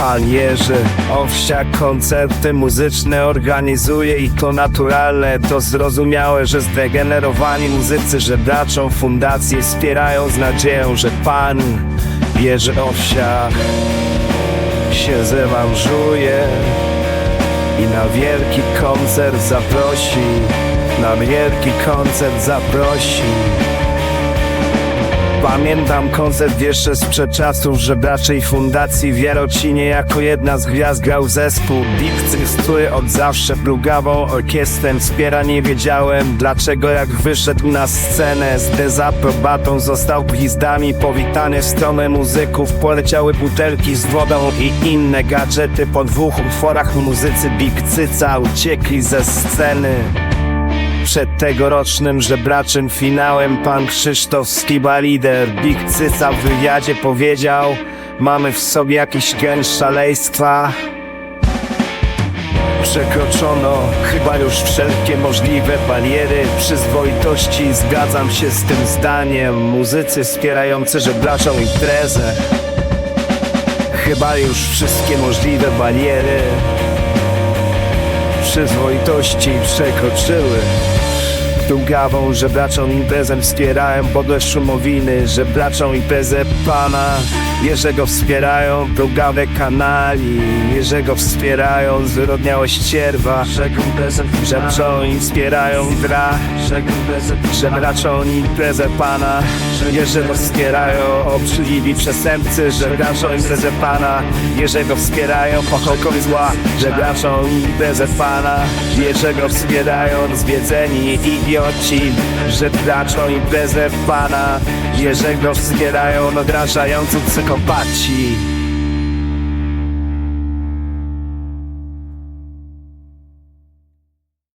Pan Jerzy Owsiak koncerty muzyczne organizuje i to naturalne, to zrozumiałe, że zdegenerowani muzycy żebraczą fundację wspierają z nadzieją, że Pan Jerzy Owsiak się zrewanżuje i na wielki koncert zaprosi, na wielki koncert zaprosi. Pamiętam koncert jeszcze sprzed czasów żebraczej fundacji w jako jedna z gwiazd grał zespół. Big który od zawsze plugawą orkiestrem wspiera. Nie wiedziałem dlaczego jak wyszedł na scenę z dezaprobatą został gwizdami. Powitany w stronę muzyków poleciały butelki z wodą i inne gadżety. Po dwóch utworach muzycy Big Cyca uciekli ze sceny przed tegorocznym żebraczym finałem pan Krzysztof Skiba lider Big Cyca w wywiadzie powiedział Mamy w sobie jakiś gen szaleństwa. Przekroczono chyba już wszelkie możliwe bariery przyzwoitości Zgadzam się z tym zdaniem. Muzycy wspierający żebraczą imprezę. Chyba już wszystkie możliwe bariery przyzwoitości przekroczyły. Długawą żebraczą imprezę wspierałem podle szumowiny, żebraczą imprezę pana. Jerzego wspierają długawe kanali Jerzego wspierają zwyrodniałe ścierwa Żebraczą im wspierają dra. Żebraczą imprezę pana. Jerzego wspierają obrzydliwi przestępcy. Żebraczą imprezę pana. Jerzego wspierają pochokowi zła. Żebraczą imprezę pana. Jerzego wspierają zwiedzeni idioci Żebraczą imprezę pana Jerzego wspierają nadrażający psychopaci